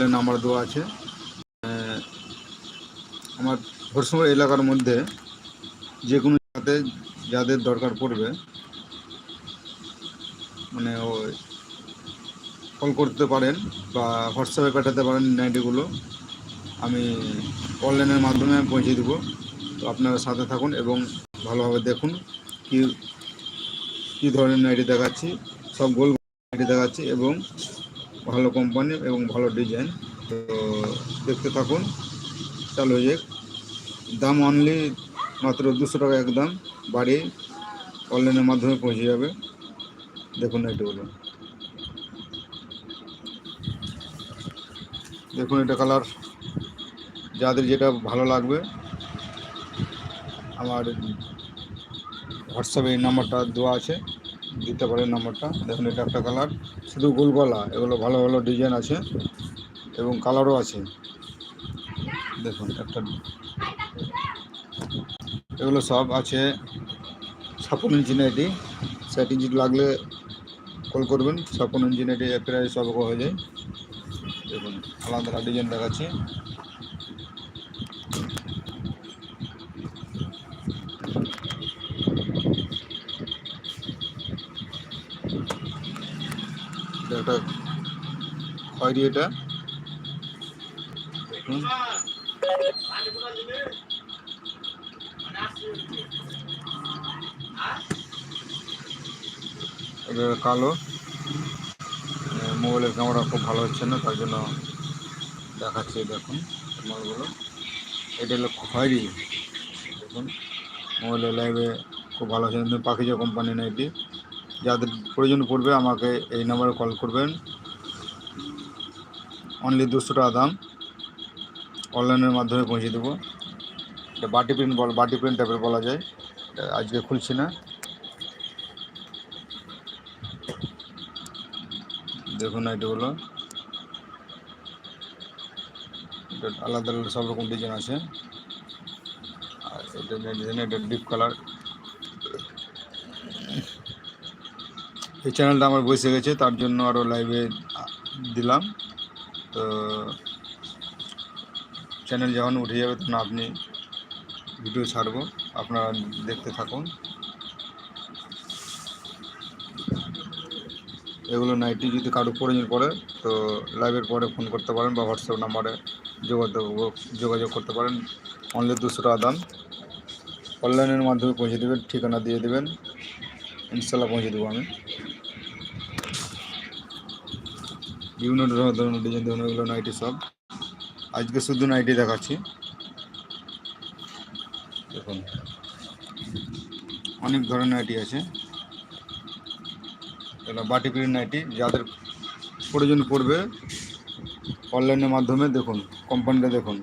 হ্যান্ডেলের number দেওয়া আছে। আমার হরসমর এলাকার মধ্যে যে কোনো জায়গাতে যাদের দরকার পড়বে মানে ওই কল করতে পারেন বা হোয়াটসঅ্যাপে পাঠাতে পারেন নাইটিগুলো। আমি অনলাইনের মাধ্যমে পৌঁছে দেবো। তো আপনারা সাথে থাকুন এবং ভালোভাবে দেখুন কি, কী ধরনের নাইটি দেখাচ্ছি। সব গোল নাইটি দেখাচ্ছি এবং ভালো কোম্পানি এবং ভালো ডিজাইন তো দেখতে থাকুন, চালু হয়ে দাম অনলি মাত্র দুশো টাকা একদম। বাড়ি অনলাইনের মাধ্যমে পৌঁছে যাবে। দেখুন নাইটিগুলো দেখুন এটা কালার যাদের যেটা ভালো লাগবে, আমার হোয়াটসঅ্যাপে এই নাম্বারটা দেওয়া আছে। দিতে পারেন নাম্বারটা। দেখুন, এটা একটা কালার শুধু গোলগলা এগুলো ভালো ভালো ডিজাইন আছে এবং কালারও আছে। দেখুন, একটা এগুলো সব আছে ছাপ্পান্ন ইঞ্চি নাইটি ষাট ইঞ্চি লাগলে কল করবেন ছাপ্পান্ন ইঞ্চি নাইটি প্রায় সব হয়ে যায়। দেখুন, আলাদা ডিজাইন দেখাচ্ছি এটা একটা খয়েরি এটা? কালো। মোবাইলের ক্যামেরা খুব ভালো হচ্ছে না, তার জন্য দেখাচ্ছি দেখুন মালগুলো এটা হলো খয়েরি। দেখুন মোবাইলের লাইভে খুব ভালো কিন্তু পাখিজা কোম্পানি না এটি যাদের প্রয়োজন পড়বে আমাকে এই নাম্বারে কল করবেন। অনলি দুশো টাকা দাম। অনলাইনের মাধ্যমে পৌঁছে দেবো। এটা বাটি প্রিন্ট বল বাটি প্রিন্ট টাইপের বলা যায়। আজকে খুলছি না। দেখুন এটাগুলো এটা আলাদা আলাদা সব রকম ডিজাইন আছে। আর এটা ডিজাইন এটা ডিপ কালার এই চ্যানেলটা আমার বসে গেছে, তার জন্য আরও লাইভে দিলাম। তো চ্যানেল যখন উঠে যাবে তখন আপনি ভিডিও ছাড়বো। আপনারা দেখতে থাকুন। এগুলো নাইটি যদি কারও প্রয়োজন পড়ে, তো লাইভের পরে ফোন করতে পারেন বা হোয়াটসঅ্যাপ নাম্বারে যোগাযোগ যোগাযোগ করতে পারেন। অনলি দুশো টাকা দাম। অনলাইনের মাধ্যমে পৌঁছে দেবেন, ঠিকানা দিয়ে দেবেন। ইনশাল্লাহ পৌঁছে দেবো আমি। বিভিন্ন ধরনের ডিজাইন ধরনের এগুলো নাইটি সব। আজকে শুধু নাইটি দেখাচ্ছি। দেখুন। অনেক ধরনের নাইটি আছে। এটা বাটি প্রিন্ট নাইটি, যাদের প্রয়োজন পড়বে অনলাইনের মাধ্যমে দেখুন কোম্পানিটা দেখুন।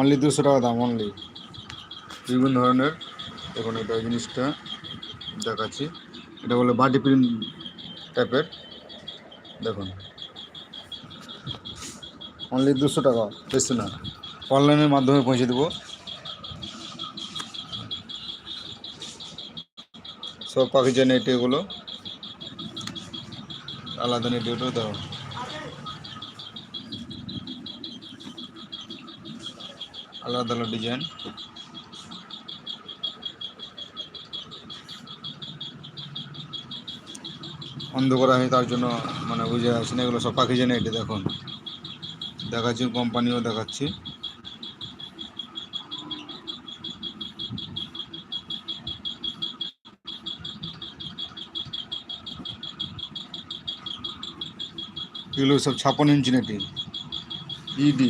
অনলি দুশো টাকা দাম, অনলি। বিভিন্ন ধরনের, দেখুন এটা জিনিসটা দেখাচ্ছি। এটা বলে বাটি প্রিন্ট টাইপের, দেখুন। অনলি দুশো টাকা, বেশি না। অনলাইনের মাধ্যমে পৌঁছে দেবো। সব পাখিজা নেট এগুলো। আলাদা নেট এগুলো দাও। আলাদা আলাদা ডিজাইন অন্ধ করা হয় তার জন্য মানে বুঝে আসছে না এগুলো সব পাখি পাখিজা নেট দেখুন। দেখাচ্ছি কোম্পানিও দেখাচ্ছে। এগুলো সব ছাপ্পান্ন ইঞ্চি নাকি ইডি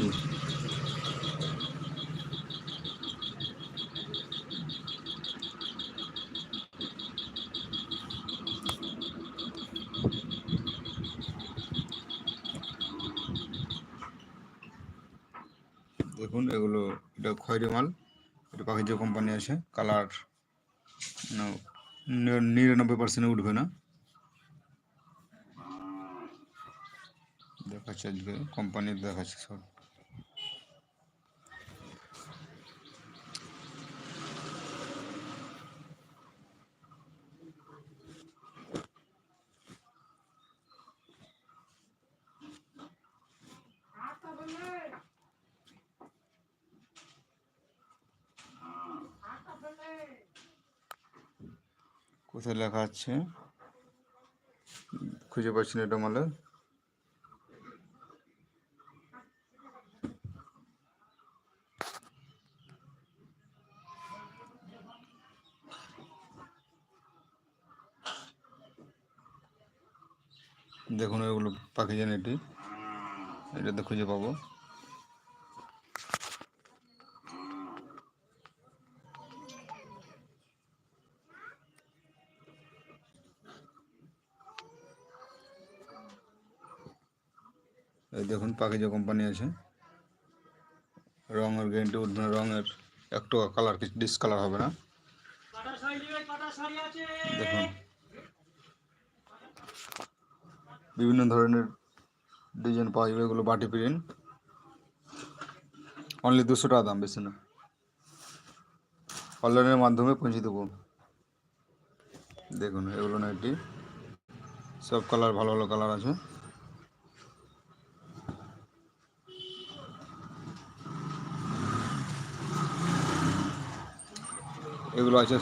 দেখুন, এগুলো, এটা খয়েরি মাল। এটা পাখিজা কোম্পানি আছে। কালার নিরানব্বই পার্সেন্ট উঠবে না। দেখাচ্ছে আজকে কোম্পানির দেখাচ্ছে সব। কোথায় লেখা আছে? খুঁজে পাচ্ছি না এটা মালে। দেখুন, এগুলো পাখি জানি এটি। এটা তো খুঁজে পাবো। এই দেখুন পাখিজা কোম্পানি আছে। রঙের গ্যারেন্টি উঠবে রঙের একটু কালার কিছু ডিসকালার হবে না। দেখুন। বিভিন্ন ধরনের ডিজাইন পাওয়া যাবে, এগুলো বাটি প্রিন্ট অনলি দুশো টাকা দাম, বেশি না। অনলাইনের মাধ্যমে পৌঁছে দেবো। দেখুন, এগুলো নাইটি সব কালার ভালো ভালো কালার আছে। এগুলো আছে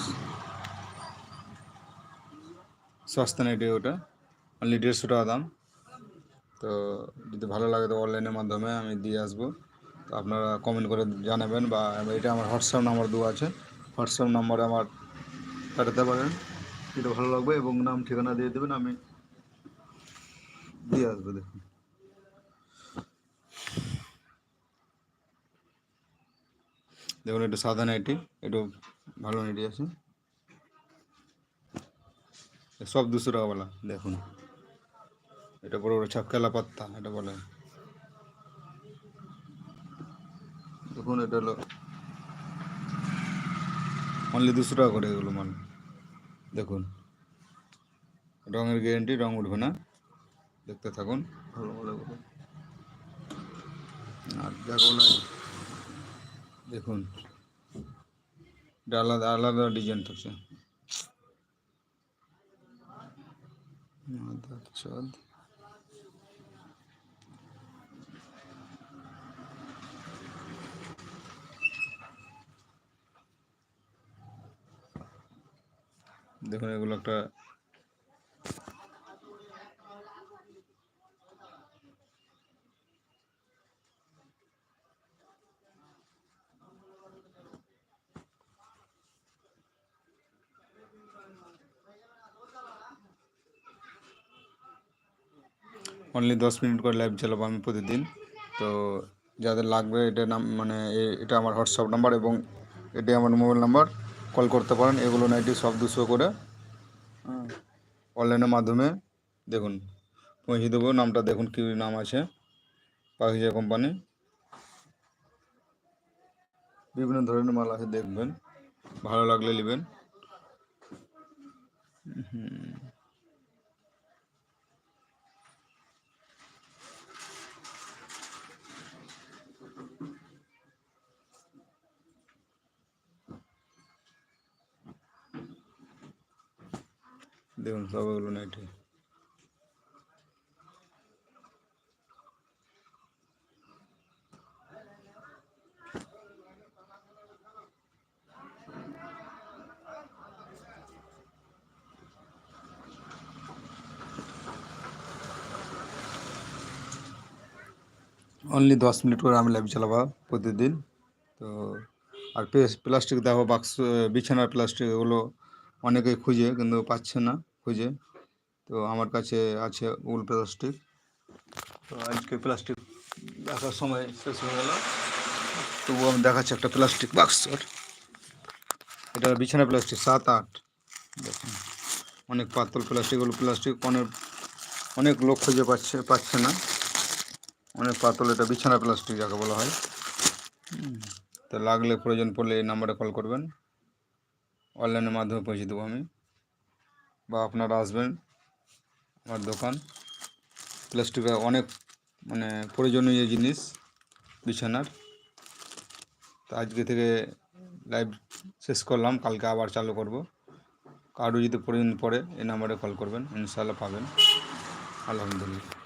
সস্তা নাইটি ওটা। অনলি দেড়শো টাকা দাম। তো যদি ভালো লাগে তো অনলাইনের মাধ্যমে আমি দিয়ে আসব। তো আপনারা কমেন্ট করে জানাবেন বা এটা আমার হোয়াটসঅ্যাপ নাম্বার দেওয়া আছে। হোয়াটসঅ্যাপ নাম্বারে আমার পাঠাতে পারেন। যেটা ভালো লাগবে এবং নাম ঠিকানা দিয়ে দেবেন, আমি দিয়ে আসব দেখুন। দেখুন একটু সাদা নাইটি একটু ভালো নাইটি আছে। সব দুশো টাকাওয়ালা দেখুন। এটা বড় বড় ছাপকেলা পাত্তা, এটা বলে। দেখুন, এটা হলো অনলি দুশো টাকা করে এগুলো মাল। দেখুন। রঙের গ্যারেন্টি রং উঠবে না। দেখতে থাকুন। ভালো ভালো আর দেখুন। আলাদা আলাদা ডিজাইন থাকছে মাদার চাঁদ দেখুন এগুলো একটা অনলি দশ মিনিট করে লাইভ চালাবো আমি প্রতিদিন। তো যাদের লাগবে এটা নাম মানে এটা আমার হোয়াটসঅ্যাপ নাম্বার এবং এটাই আমার মোবাইল নাম্বার কল করতে পারেন। এগুলো নাইটি সব দুশো করে অনলাইনের মাধ্যমে। দেখুন, পৌঁছে দেবো। নামটা দেখুন কী নাম আছে। পাখিজা কোম্পানি বিভিন্ন ধরনের মাল আছে, দেখবেন। ভালো লাগলে নেবেন। হুম। দেখুন, সব এগুলো নাইটি। অনলি দশ মিনিট করে আমি লাইভ চালাবো প্রতিদিন। তো, আর প্লাস্টিক দেখো বাক্স বিছানার প্লাস্টিক এগুলো অনেকে খুঁজে, কিন্তু পাচ্ছে না। খুঁজে। তো আমার কাছে আছে উল প্লাস্টিক। তো আজকে প্লাস্টিক দেখার সময় শেষ হয়ে গেল। তবুও আমি দেখাচ্ছি একটা প্লাস্টিক বাক্স এটা বিছানা প্লাস্টিক, সাত আট। দেখুন, অনেক পাতল প্লাস্টিক ওগুলো প্লাস্টিক, অনেক অনেক লোক খুঁজে পাচ্ছে পাচ্ছে না। অনেক পাতল, এটা বিছানা প্লাস্টিক যাকে বলা হয়। তো লাগলে প্রয়োজন পড়লে এই নাম্বারে কল করবেন। অনলাইনের মাধ্যমে পৌঁছে দেবো আমি। বা আপনারা আসবেন আমার দোকান। প্লাস্টিকের অনেক মানে প্রয়োজনীয় জিনিস, বিছানার। তো আজকে থেকে লাইভ শেষ করলাম, কালকে আবার চালু করব। কারও যদি প্রয়োজন পড়ে, এই নাম্বারে কল করবেন ইনশাল্লাহ পাবেন। আলহামদুলিল্লাহ।